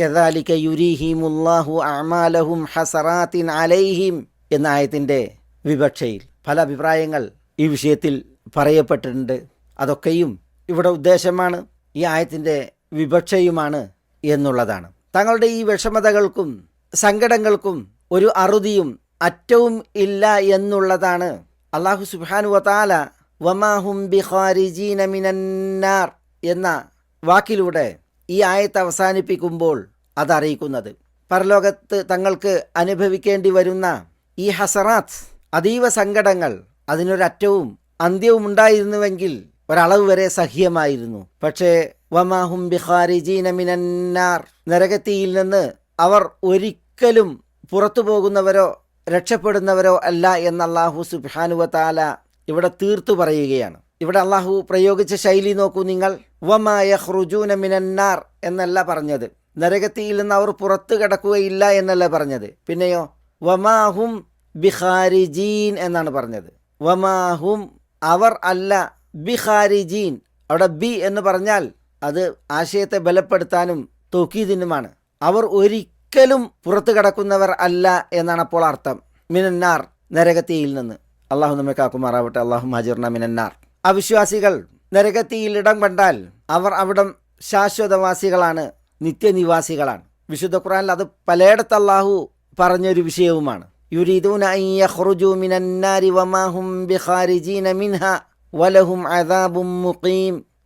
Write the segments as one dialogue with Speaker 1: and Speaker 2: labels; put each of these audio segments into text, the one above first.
Speaker 1: കെദാലിക യുരിഹിമുല്ലാഹു അമാലഹും ഹസറാത്തിൻ അലൈഹിം എന്ന ആയത്തിന്റെ വിവക്ഷയിൽ പല അഭിപ്രായങ്ങൾ ഈ വിഷയത്തിൽ പറയപ്പെട്ടിട്ടുണ്ട്. അതൊക്കെയും ഇവിടെ ഉദ്ദേശമാണ് ഈ ആയത്തിന്റെ വിവക്ഷയുമാണ് എന്നുള്ളതാണ്. തങ്ങളുടെ ഈ വിഷമതകൾക്കും സങ്കടങ്ങൾക്കും ഒരു അറുതിയും അറ്റവും ഇല്ല എന്നുള്ളതാണ്. അള്ളാഹു സുബാനു വതാല വമാഹും ബിഖാരിജീന മിനന്നാർ എന്ന വാക്കിലൂടെ ഈ ആയത്ത് അവസാനിപ്പിക്കുമ്പോൾ അതറിയിക്കുന്നത്. പരലോകത്ത് തങ്ങൾക്ക് അനുഭവിക്കേണ്ടി വരുന്ന ഈ ഹസറാത്ത് അതീവ സങ്കടങ്ങൾ അതിനൊരറ്റവും അന്ത്യവും ഉണ്ടായിരുന്നുവെങ്കിൽ ഒരളവ് വരെ സഹ്യമായിരുന്നു. പക്ഷേ വമാഹും ബിഖാരിജീന മിനന്നാർ നരകത്തിയിൽ നിന്ന് അവർ ഒരിക്കലും പുറത്തു പോകുന്നവരോ രക്ഷപ്പെടുന്നവരോ അല്ല എന്ന് അള്ളാഹു സുബാനുവത്താല ഇവിടെ തീർത്തു പറയുകയാണ്. ഇവിടെ അള്ളാഹു പ്രയോഗിച്ച ശൈലി നോക്കൂ നിങ്ങൾ. വമായ ഹ്റുജൂന മിനന്നാർ എന്നല്ല പറഞ്ഞത്. നരകത്തിയിൽ നിന്ന് അവർ പുറത്തു കിടക്കുകയില്ല എന്നല്ല പറഞ്ഞത്. പിന്നെയോ വമാഹും ബിഹാരിജീൻ എന്നാണ് പറഞ്ഞത്. വമാഹും അവർ അല്ല ബിഹാരിജീൻ അവിടെ ബി എന്ന് പറഞ്ഞാൽ അത് ആശയത്തെ ബലപ്പെടുത്താനും തോക്കീതിനുമാണ്. അവർ ഒരിക്കലും പുറത്തു കിടക്കുന്നവർ അല്ല എന്നാണ് അപ്പോൾ അർത്ഥം. മിനന്നാർ നരകത്തിയിൽ നിന്ന്. അള്ളാഹു നമ്മെ കാക്കുമാറാവട്ടെ. അള്ളാഹു മജിർന മിനന്നാർ. അവിശ്വാസികൾ നരകത്തിയിൽ ഇടം കണ്ടാൽ അവർ അവിടം ശാശ്വതവാസികളാണ് നിത്യനിവാസികളാണ്. വിശുദ്ധ ഖുറാനിൽ അത് പലയിടത്ത് അള്ളാഹു പറഞ്ഞൊരു വിഷയവുമാണ്.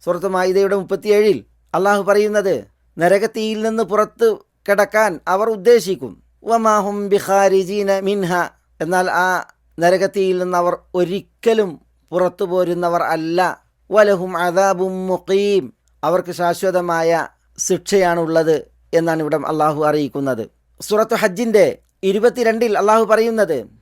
Speaker 1: സുഹൃത്ത് മുപ്പത്തിയേഴിൽ അള്ളാഹു പറയുന്നത് നരകത്തിയിൽ നിന്ന് പുറത്ത് കിടക്കാൻ അവർ ഉദ്ദേശിക്കും. വമാഹും ബിഹാരിജീന മിൻഹ. എന്നാൽ ആ നരകത്തിയിൽ നിന്ന് അവർ ഒരിക്കലും പുറത്തു പോരുന്നവർ അല്ല. വലഹും അദാബും മുഖീം. അവർക്ക് ശാശ്വതമായ ശിക്ഷയാണുള്ളത് എന്നാണ് ഇവിടെ അള്ളാഹു അറിയിക്കുന്നത്. സുറത്ത് ഹജ്ജിന്റെ ഇരുപത്തിരണ്ടിൽ അള്ളാഹു പറയുന്നത്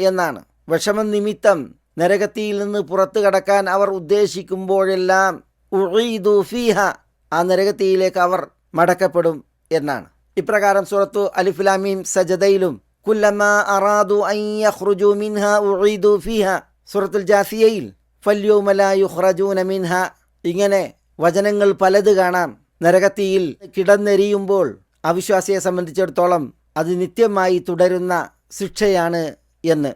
Speaker 1: എന്നാണ്. വിഷമം നിമിത്തം നരകത്തിയിൽ നിന്ന് പുറത്തു കടക്കാൻ അവർ ഉദ്ദേശിക്കുമ്പോഴെല്ലാം ഉഈദു ഫീഹ ആ നരകത്തിയിലേക്ക് അവർ മടക്കപ്പെടും എന്നാണ്. ഇപ്രകാരം സുറത്തു അലിഫുലാമീം സജദയിലും കുല്ലമാ അറാദു അൻ യഖ്റുജു മിൻഹ ഉഈദു ഫീഹ. സൂറത്തുൽ ജാസിയയിൽ ഫല്യൗമ ലാ യുഖ്റജൂന മിൻഹ. ഇങ്ങനെ വചനങ്ങൾ പലത് കാണാം. നരകത്തിയിൽ കിടന്നെരിയുമ്പോൾ അവിശ്വാസിയെ സംബന്ധിച്ചിടത്തോളം അത് നിത്യമായി തുടരുന്ന ശിക്ഷയാണ് എന്ന്.